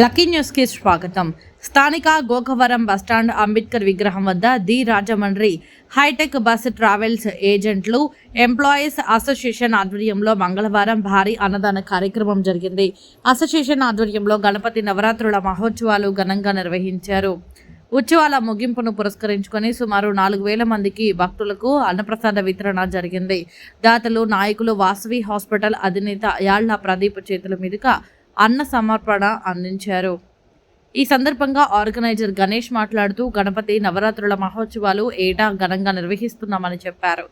Lucky న్యూస్కి స్వాగతం. స్థానిక గోకవరం బస్టాండ్ అంబేద్కర్ విగ్రహం వద్ద the Rajahmundry hitech bus travels ఏజెంట్లు ఎంప్లాయీస్ అసోసియేషన్ ఆధ్వర్యంలో మంగళవారం భారీ అన్నదాన కార్యక్రమం జరిగింది. అసోసియేషన్ ఆధ్వర్యంలో గణపతి నవరాత్రుల మహోత్సవాలు ఘనంగా నిర్వహించారు. ఉత్సవాల ముగింపును పురస్కరించుకొని సుమారు నాలుగు వేల మందికి భక్తులకు అన్నప్రసాద వితరణ జరిగింది. దాతలు నాయకులు వాసవి హాస్పిటల్ అధినేత యాళ్ళ ప్రదీప్ చేతుల మీదుగా అన్న సమర్పణ అందించారు. ఈ సందర్భంగా ఆర్గనైజర్ గణేష్ మాట్లాడుతూ గణపతి నవరాత్రుల మహోత్సవాలు ఏటా ఘనంగా నిర్వహిస్తున్నామని చెప్పారు.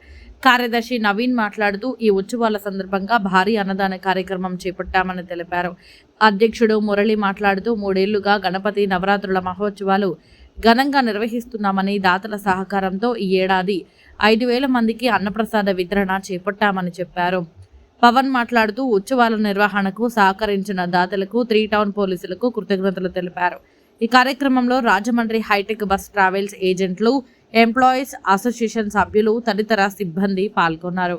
కార్యదర్శి నవీన్ మాట్లాడుతూ ఈ ఉత్సవాల సందర్భంగా భారీ అన్నదాన కార్యక్రమం చేపట్టామని తెలిపారు. అధ్యక్షుడు మురళి మాట్లాడుతూ మూడేళ్ళుగా గణపతి నవరాత్రుల మహోత్సవాలు ఘనంగా నిర్వహిస్తున్నామని దాతల సహకారంతో ఈ ఏడాది ఐదు వేల మందికి అన్నప్రసాద వితరణ చేపట్టామని చెప్పారు. పవన్ మాట్లాడుతూ ఉత్సవాల నిర్వహణకు సహకరించిన దాతలకు త్రీ టౌన్ పోలీసులకు కృతజ్ఞతలు తెలిపారు. ఈ కార్యక్రమంలో రాజమండ్రి హైటెక్ బస్ ట్రావెల్స్ ఏజెంట్లు ఎంప్లాయీస్ అసోసియేషన్ సభ్యులు తదితర సిబ్బంది పాల్గొన్నారు.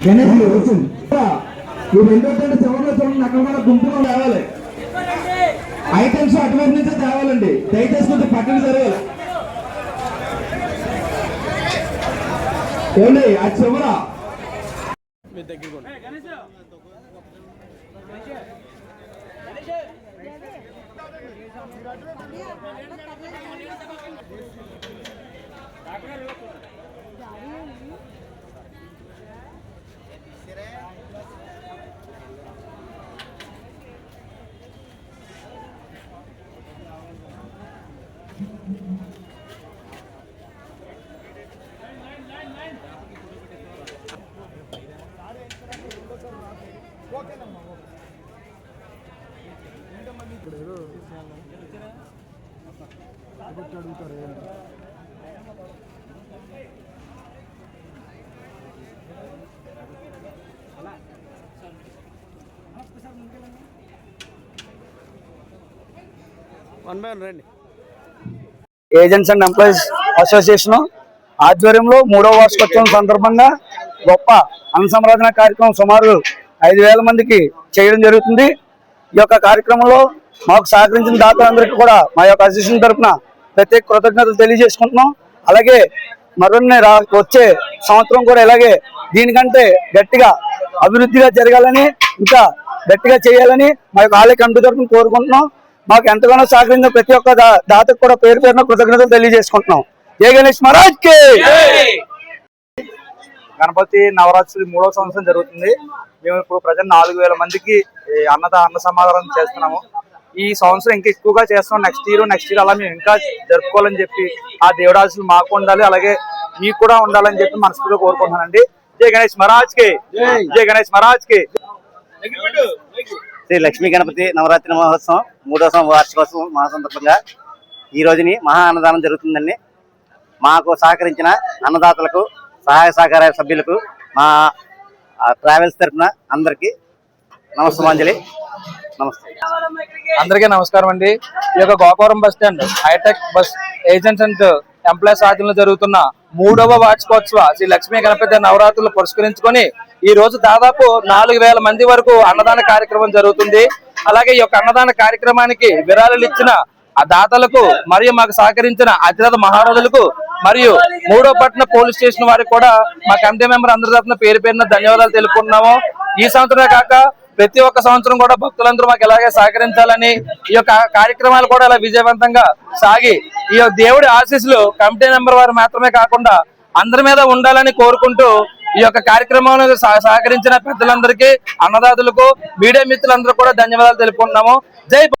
గణేష్ వస్తుంది ఇప్పుడు ఎందుకంటే చివరిలో చూడండి అక్కడ కూడా గుంపులో తేవాలి. ఐటమ్స్ అటువైపు నుంచే తేవాలండి. దయచేసి కొంచెం పక్కన జరగాలి. ఏమండి ఆ చివర. Thank ఇప్పుడు ఏదో అడుగుతారు వన్ బై వన్ రండి. ఏజెంట్స్ అండ్ ఎంప్లాయీస్ అసోసియేషన్ ఆధ్వర్యంలో మూడవ వార్షికోత్సవం సందర్భంగా గొప్ప అన్నసంరాధన కార్యక్రమం సుమారు ఐదు వేల మందికి చేయడం జరుగుతుంది. ఈ యొక్క కార్యక్రమంలో మాకు సహకరించిన దాతలందరికీ కూడా మా యొక్క అసోసియేషన్ తరఫున ప్రత్యేక కృతజ్ఞతలు తెలియజేసుకుంటున్నాం. అలాగే మరొన్ని రా వచ్చే సంవత్సరం కూడా ఇలాగే దీనికంటే గట్టిగా అభివృద్ధిగా జరగాలని ఇంకా గట్టిగా చేయాలని మా యొక్క ఆలయ కమిటీ తరఫున కోరుకుంటున్నాం. మాకు ఎంతగానో సహకరించిన ప్రతి ఒక్క దాతకు కూడా పేరు పేరున కృతజ్ఞతలు తెలియజేసుకుంటున్నాం. జయ గణేష్ మహారాజ్కి! గణపతి నవరాత్రి మూడో సంవత్సరం జరుగుతుంది. మేము ఇప్పుడు ప్రజెంట్ నాలుగు వేల మందికి అన్నద అన్న సమాధానం చేస్తున్నాము. ఈ సంవత్సరం ఇంకా ఎక్కువగా చేస్తున్నాం. నెక్స్ట్ ఇయర్ నెక్స్ట్ ఇయర్ అలా మేము ఇంకా జరుపుకోవాలని చెప్పి ఆ దేవుడాసులు మాకు ఉండాలి. అలాగే మీకు కూడా ఉండాలని చెప్పి మనస్ఫూర్తిగా కోరుకుంటున్నానండి. జై గణేష్ మహారాజ్కి! జై! గణేష్ మహారాజ్కి! శ్రీ లక్ష్మీ గణపతి నవరాత్రి మహోత్సవం మూడో సంవత్సరం వార్షికోత్సవం మా సందర్భంగా ఈ రోజుని మహా అన్నదానం జరుగుతుందండి. మాకు సహకరించిన అన్నదాతలకు సహాయ సహకార సభ్యులకు మా ట్రావెల్స్ తరఫున అందరికీ నమస్తమాంజలి నమస్తే. అందరికీ నమస్కారం అండి. ఈ యొక్క Gokavaram bus stand hitech bus agents and employees ఆధ్వర్యంలో జరుగుతున్న మూడవ వార్షికోత్సవ శ్రీ లక్ష్మీ గణపతి నవరాత్రులు పురస్కరించుకొని ఈ రోజు దాదాపు నాలుగు వేల మంది వరకు అన్నదాన కార్యక్రమం జరుగుతుంది. అలాగే ఈ యొక్క అన్నదాన కార్యక్రమానికి విరాళాలు ఇచ్చిన ఆ దాతలకు మరియు మాకు సహకరించిన అతిరథ మహారాజులకు మరియు మూడో పట్టణ పోలీస్ స్టేషన్ వారికి కూడా మా కమిటీ మెంబర్ అందరి తరఫున పేరు పేరున ధన్యవాదాలు తెలుపుకుంటున్నాము. ఈ సంవత్సరమే కాక ప్రతి ఒక్క సంవత్సరం కూడా భక్తులందరూ మాకు ఇలాగే సహకరించాలని ఈ యొక్క కార్యక్రమాలు కూడా ఇలా విజయవంతంగా సాగి ఈ యొక్క దేవుడి ఆశీస్సులు కమిటీ నెంబర్ వారు మాత్రమే కాకుండా అందరి మీద ఉండాలని కోరుకుంటూ ఈ యొక్క కార్యక్రమంలో సహకరించిన పెద్దలందరికీ అన్నదాతలకు మీడియా మిత్రులందరూ కూడా ధన్యవాదాలు తెలుపుకుంటున్నాము. జై